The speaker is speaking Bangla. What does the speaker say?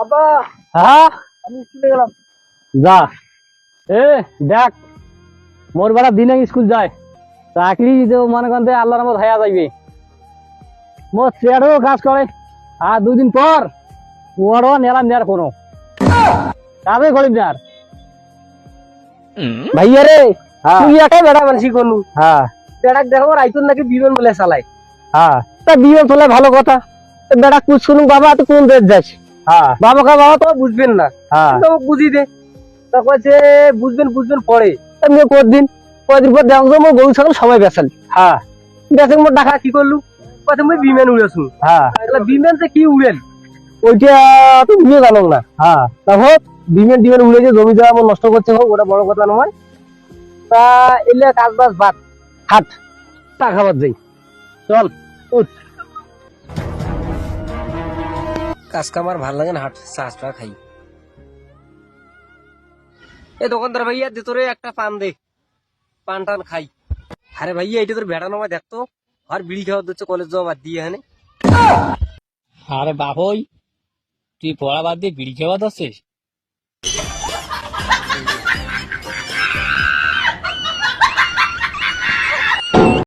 আব্বা হ্যাঁ? আমি স্কুলে গেলাম। যা। এ দেখ মোর বেড়া দিনে স্কুল যায়। চাকরি মনে করতে আল্লাহর মত হায়া যাইবে। মোর চেয়ারও কাজ করে। আর দুই দিন পর ওরও নেলাম নেয়ার কোনো। কাজে করিম না ভাইয়া রে হ্যাঁ। তুই একাই বেড়া মানুষ করলু। হ্যাঁ। বেড়াক দেখো রাইতুন নাকি বিমান বলে চালায়। হ্যাঁ। তা বিয়ে চলে ভালো কথা। বেড়া কুচ শুনুন বাবা তুই কোন দেশ যাস? হ্যাঁ। বাবা বাবা তো বুঝবেন না। হ্যাঁ। বুঝি দে। বুঝবেন বুঝবেন পরে। কদিন কয়দিন পর দেখো মোর গরু ছাগল সবাই বেসাল হ্যাঁ। বেসে মোর ডাকা কি করলু? মই বিমান উড়েছু হ্যাঁ। বিমান যে কি উড়েল? ওইটা তো তুমিও জানো না। হ্যাঁ। তা হোক ডিমের ডিমের উড়ে যে জমি দেওয়া নষ্ট করছে হোক ওটা বড় কথা নয়। তা এলে কাজ বাজ বাদ। হাট। টাকা খাবার যাই। চল উঠ। কাজ কামার ভালো লাগে না, হাট চাষ টা খাই। এ দোকানদার ভাইয়া, দে তোরে একটা পান দে। পান টান খাই। আরে ভাইয়া এটা তোর ভেড়া নামা দেখতো আর বিড়ি খাওয়া দিচ্ছে, কলেজ যাওয়া বাদ দিয়ে এখানে। আরে বাপই, তুই পড়া বাদ দিয়ে বিড়ি খাওয়া দছিস